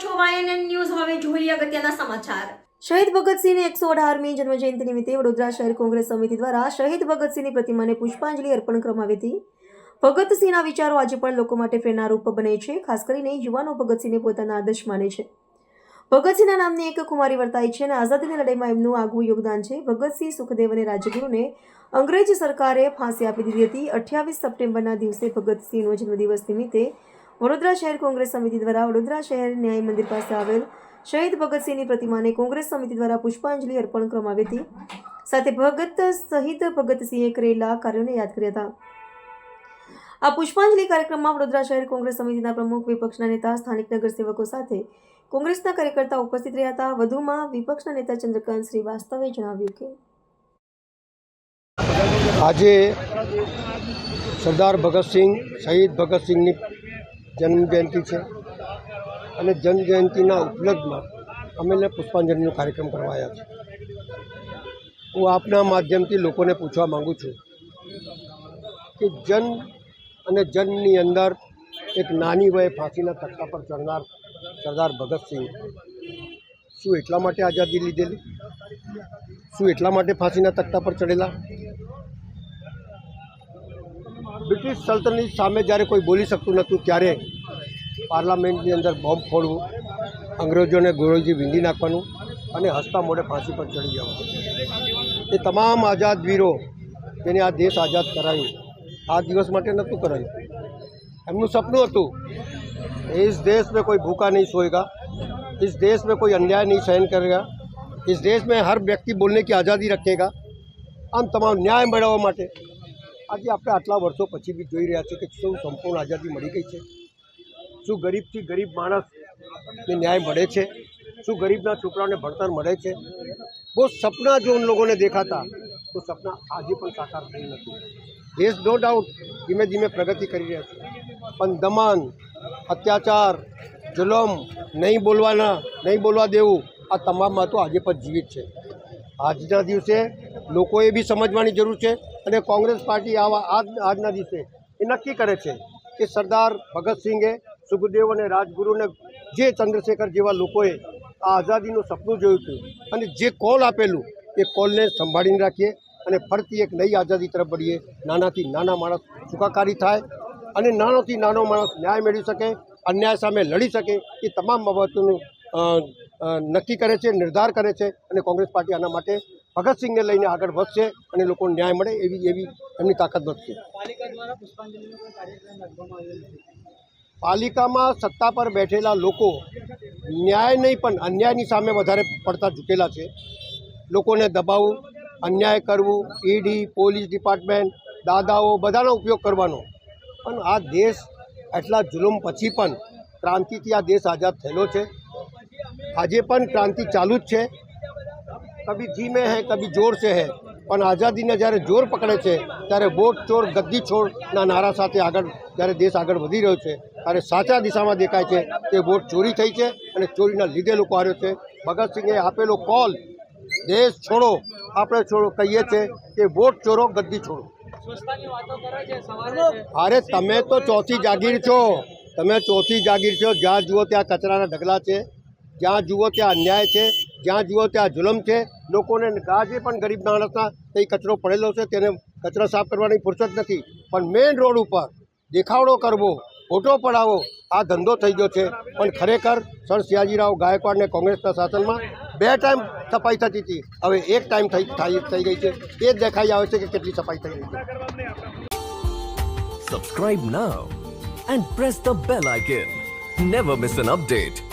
છો YNN news હવે જોઈએ અગત્યના સમાચાર. શહીદ ભગતસિંહની એકસો અઢારમી જન્મજયંતિ નિમિત્તે વડોદરા શહેર કોંગ્રેસ સમિતિ દ્વારા શહીદ ભગતસિંહની પ્રતિમાને પુષ્પાંજલિ અર્પણ કરવામાં આવી ભગતસિંહના વિચારો આજે પણ લોકો માટે પ્રેરણારૂપ બને છે, ખાસ કરીને યુવાનો ભગતસિંહને પોતાના આદર્શ માને છે. ભગતસિંહના નામની એક કુમારી વર્તાય છે અને આઝાદીની લડાઈમાં એમનું આગવું યોગદાન છે. ભગતસિંહ સુખદેવ અને રાજગુરુને અંગ્રેજ સરકારે ફાંસી આપી દીધી હતી. અઠ્યાવીસ સપ્ટેમ્બરના દિવસે ભગતસિંહનો જન્મદિવસ નિમિત્તે વડોદરા શહેર કોંગ્રેસ સમિતિ દ્વારા વડોદરા શહેર ન્યાય મંદિર પાસે આવેલ શહીદ ભગતસિંહની પ્રતિમાને કોંગ્રેસ સમિતિ દ્વારા પુષ્પાંજલિ અર્પણ કરવામાં આવી હતી. સાથે ભગત શહીદ ભગતસિંહે કરેલા કાર્યોને યાદ કર્યા હતા. આ પુષ્પાંજલિ કાર્યક્રમમાં વડોદરા શહેર કોંગ્રેસ સમિતિના પ્રમુખ વિપક્ષના નેતા, સ્થાનિક નગરસેવકો સાથે કોંગ્રેસના કાર્યકર્તા ઉપસ્થિત રહ્યા હતા. વધુમાં વિપક્ષના નેતા ચંદ્રકાંત શ્રીવાસ્તવે જણાવ્યું કે આજે સરદાર ભગતસિંહ શહીદ ભગતસિંહની જન્મજયંતિ છે. અને જન્મજયંતિના ઉપલબ્ધમાં અમે પુષ્પાંજલિનો કાર્યક્રમ કરવાયા છે હું આપના માધ્યમથી લોકોને પૂછવા માગું છું કે જન્મ અને જન્મની અંદર એક નાની વયે ફાંસીના તખ્તા પર ચડનાર સરદાર ભગતસિંહ શું એટલા માટે આઝાદી લીધેલી? શું એટલા માટે ફાંસીના તખ્તા પર ચડેલા? બ્રિટિશ સલ્તનની સામે જ્યારે કોઈ બોલી શકતું નહોતું ત્યારે પાર્લામેન્ટની અંદર બોમ્બ ફોડવું અંગ્રેજોને ગોળીથી વીંધી નાખવાનું અને હસતા મોઢે ફાંસી પર ચડી જવાનું એ તમામ આઝાદ વીરો જેને આ દેશ આઝાદ કરાયું આ દિવસ માટે નહોતું કરાયું એમનું સપનું હતું इस देश में कोई भूखा नहीं सोएगा इस देश में कोई अन्याय नहीं सहन करेगा इस देश में हर व्यक्ति बोलने की आज़ादी रखेगा આમ તમામ ન્યાય મેળવવા માટે આજે આપણે આટલા વર્ષો પછી બી જોઈ રહ્યા છીએ કે શું સંપૂર્ણ આઝાદી મળી ગઈ છે. શું ગરીબથી ગરીબ માણસને ન્યાય મળે છે? શું ગરીબના છોકરાઓને ભણતર મળે છે? બહુ સપના જો લોકોને દેખાતા, તો સપના આજે પણ સાકાર થઈ નથી. દેશ નો ડાઉટ ધીમે ધીમે પ્રગતિ કરી રહ્યા છે. પણ દમન, અત્યાચાર, જુલમ, નહીં બોલવાના, નહીં બોલવા દેવું, આ તમામમાં તો આજે પણ જીવિત છે. આજના દિવસે લોકોએ બી સમજવાની જરૂર છે અને કોંગ્રેસ પાર્ટી આવા આજ આજના દિવસે એ નક્કી કરે છે કે સરદાર ભગતસિંહે સુખદેવ અને રાજગુરુને જે ચંદ્રશેખર જેવા લોકોએ આ આઝાદીનું સપનું જોયું હતું અને જે કોલ આપેલું એ કોલને સંભાળીને રાખીએ અને ફરતી એક નવી આઝાદી તરફ વળીએ. નાનાથી નાના માણસ સુખાકારી થાય અને નાનોથી નાનો માણસ ન્યાય મેળવી શકે, અન્યાય સામે લડી શકે એ તમામ બાબતોનું નક્કી કરે છે, નિર્ધાર કરે છે અને કોંગ્રેસ પાર્ટી આના માટે ભગતસિંહને લઈને આગળ વધશે અને લોકોને ન્યાય મળે એવી એવી એમની તાકાત વધશે પાલિકામાં સત્તા પર બેઠેલા લોકો ન્યાય નહીં પણ અન્યાયની સામે વધારે પડતા ઝૂકેલા છે. લોકોને દબાવવું અન્યાય કરવું ઈડી પોલીસ ડિપાર્ટમેન્ટ દાદાઓ બધાનો ઉપયોગ કરવાનો. પણ આ દેશ આટલા જુલુમ પછી પણ ક્રાંતિથી આ દેશ આઝાદ થયેલો છે. આજે પણ ક્રાંતિ ચાલુ જ છે. કભી ધીમે હૈ કભી જોર સે હૈ. પણ આઝાદીને જ્યારે જોર પકડે છે ત્યારે વોટ ચોર ગદ્દી છોડના નારા સાથે આગળ જ્યારે દેશ આગળ વધી રહ્યો છે ત્યારે સાચા દિશામાં દેખાય છે કે વોટ ચોરી થઈ છે અને ચોરીના લીધે લોકો હાર્યો છે. ભગતસિંહે આપેલો કોલ દેશ છોડો. આપણે છોડો કહીએ છીએ કે વોટ ચોરો ગદ્દી છોડો. અરે તમે તો ચોથી જાગીર છો. તમે ચોથી જાગીર છો. જ્યાં જુઓ ત્યાં કચરાના ઢગલા છે જ્યાં જુઓ ત્યાં અન્યાય છે. જ્યાં જુઓ ત્યાં જુલમ છે. લોકોને ગાજે પણ ગરીબ માણસના કંઈ કચરો પડેલો છે. તેને કચરો સાફ કરવાની ફુરસત નથી. પણ મેઇન રોડ ઉપર દેખાવડો કરવો, ફોટો પડાવો આ ધંધો થઈ ગયો છે. પણ ખરેખર સર સિયાજીરાવ ગાયકવાડને કોંગ્રેસના શાસનમાં બે ટાઈમ સફાઈ થતી હતી. હવે એક ટાઈમ થઈ થઈ ગઈ છે. એ જ દેખાઈ આવે છે કે કેટલી સફાઈ થઈ રહી છે. Subscribe now and press the bell icon never miss an update.